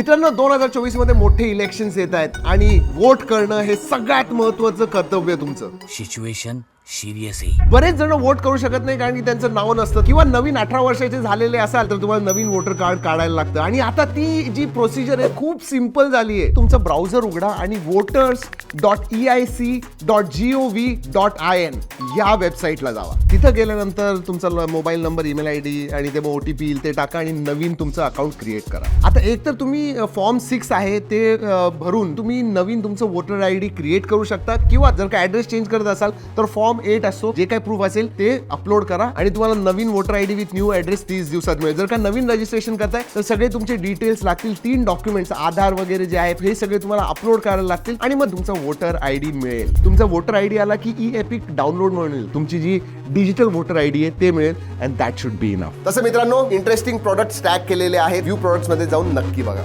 मित्रांनो दोन हजार चोवीसमध्ये मोठे इलेक्शन्स येत आहेत आणि वोट करणं हे सगळ्यात महत्वाचं कर्तव्य आहे तुमचं. सिच्युएशन सिरियस आहे बरेच जण वोट करू शकत नाही कारण की त्यांचं नाव नसतं. किंवा नवीन अठरा वर्षाचे झालेले असाल तर तुम्हाला नवीन वोटर कार्ड काढायला लागतं. आणि आता ती जी प्रोसिजर आहे खूप सिंपल झाली आहे. तुमचं ब्राउझर उघडा आणि voters dot E C I dot G O V dot I N या वेबसाईटला जावा. तिथं गेल्यानंतर तुमचा mobile number email I D आणि ते ओ टी पी येईल ते टाका आणि नवीन तुमचं अकाउंट क्रिएट करा. आता एक तर तुम्ही फॉर्म सिक्स आहे ते भरून तुम्ही नवीन तुमचं वोटर आय डी क्रिएट करू शकता. किंवा जर का ॲड्रेस चेंज करत असाल तर फॉर्म एट असतो जे काही प्रूफ असेल ते अपलोड करा. आणि तुम्हाला नवीन voter I D with new address तीस दिवसात मिळेल. जर का नवीन रजिस्ट्रेशन करताय तर सगळे तुमचे डिटेल्स लागतील तीन डॉक्युमेंट्स आधार वगैरे जे आहेत हे सगळे तुम्हाला अपलोड करायला लागतील आणि मग तुमचा वोटर आय डी मिळेल. तुमचा वोटर आय डी आला की ई एपिक डाउनलोड मिळेल तुमची जी डिजिटल वोटर आय डी आहे ते मिळेल and that should be enough तसं मित्रांनो इंटरेस्टिंग प्रोडक्ट स्टॅक केलेले आहेत. व्ह्यू प्रोडक्ट्समध्ये जाऊन नक्की बघा.